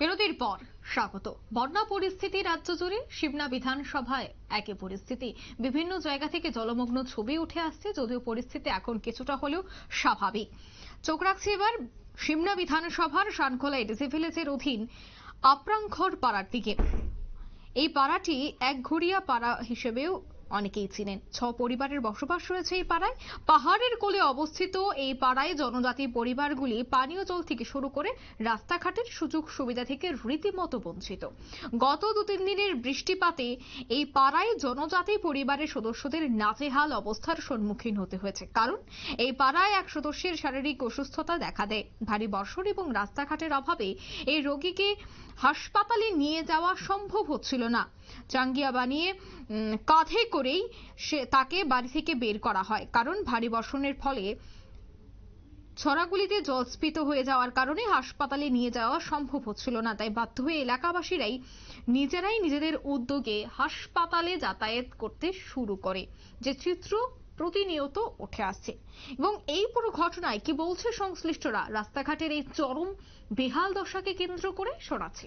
বিরতির পর স্বাগত। বন্যা পরিস্থিতি রাজ্য জুড়ে সিমনা বিধানসভায় একই পরিস্থিতি। বিভিন্ন জায়গা থেকে জলমগ্ন ছবি উঠে আসছে, যদিও পরিস্থিতি এখন কিছুটা হলেও স্বাভাবিক। চোখ রাখছি এবার সিমনা বিধানসভার শানখোলা এডিসি ভিলেজের অধীন আপ্রাংখর পাড়ার দিকে। এই পাড়াটি একঘরিয়া পাড়া হিসেবেও অনেকেই চিনেন ছ পরিবারের বসবাস রয়েছে এই পাড়ায়। পাহাড়ের কোলে অবস্থিত এই পাড়ায় জনজাতি পরিবারগুলি পানীয় জল থেকে শুরু করে রাস্তাঘাটের সুযোগ সুবিধা থেকে রীতিমতো বঞ্চিত। গত দু তিন দিনের বৃষ্টিপাতে এই পাড়ায় জনজাতি পরিবারের সদস্যদের নাজেহাল অবস্থার সম্মুখীন হতে হয়েছে। কারণ এই পাড়ায় এক সদস্যের শারীরিক অসুস্থতা দেখা দেয়। ভারী বর্ষণ এবং রাস্তাঘাটের অভাবে এই রোগীকে হাসপাতালে নিয়ে যাওয়া সম্ভব হচ্ছিল না। চাঙ্গিয়া বানিয়ে কাঁধে করেই সে তাকে বাড়ি থেকে বের করা হয়। কারণ ভারী বর্ষণের ফলে ছড়াগুলিতে জলস্ফীত হয়ে যাওয়ার কারণে হাসপাতালে নিয়ে যাওয়া সম্ভব হচ্ছিল না। তাই বাধ্য হয়ে এলাকাবাসীরাই নিজেরাই নিজেদের উদ্যোগে হাসপাতালে যাতায়াত করতে শুরু করে, যে চিত্র প্রতিনিয়ত উঠে আসছে। এবং এই পুরো ঘটনায় কি বলছে সংশ্লিষ্টরা? রাস্তাঘাটের এই চরম বেহাল দশাকে কেন্দ্র করে শোনাচ্ছে।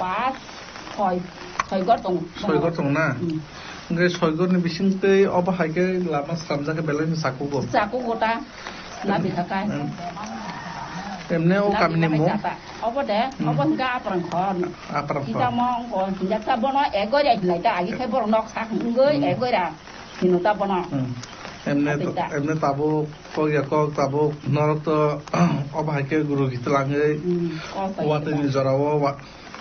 পাঁচ ছয় ছয় ঘর দং 서이거 동나. 근데 서이거는 미신 때 어바하게 라마 사람자가 밸런스 사고고. চাকু গোটা না বিথাকায় 엠네 오 까미네 뭐. অব দে অব হিংকা আপন ঘর 아빠랑 ইটা 거. মং ক হিংকা তা বন এগৈ যাই লাইটা আগি খাই বর নক সাক গৈ এগৈ রা হিনু তা বন 응. 엠네 또 엠네 따보 거기 거 따보 너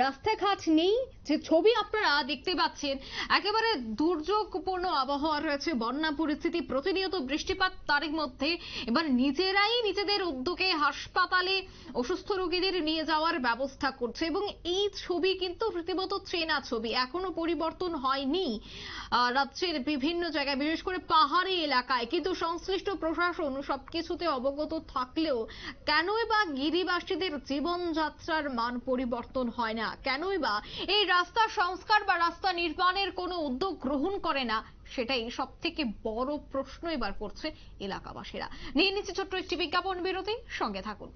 রাস্তাঘাট নেই, যে ছবি আপনারা দেখতে পাচ্ছেন, একেবারে দুর্যোগপূর্ণ আবহাওয়া রয়েছে, বন্যা পরিস্থিতি, প্রতিনিয়ত বৃষ্টিপাত, তারই মধ্যে এবার নিজেরাই নিজেদের উদ্যোগে হাসপাতালে অসুস্থ রোগীদের নিয়ে যাওয়ার ব্যবস্থা করছে, এবং এই ছবি কিন্তু রীতিমতো চেনা ছবি, এখনও পরিবর্তন হয়নি রাজ্যের বিভিন্ন জায়গায়, বিশেষ করে পাহাড়ি এলাকায়, কিন্তু সংশ্লিষ্ট প্রশাসন সবকিছুতে অবগত থাকলেও কেনই বা গিরিবাসীদের জীবনযাত্রার মান পরিবর্তন হয় না। কেনই বা এই রাস্তা সংস্কার বা রাস্তা নির্মাণের কোনো উদ্যোগ গ্রহণ করে না, সেটাই সব থেকে বড় প্রশ্ন এবার করছে এলাকাবাসীরা। নিয়ে নিচ্ছে ছোট্ট একটি বিজ্ঞাপন বিরতি, সঙ্গে থাকুন।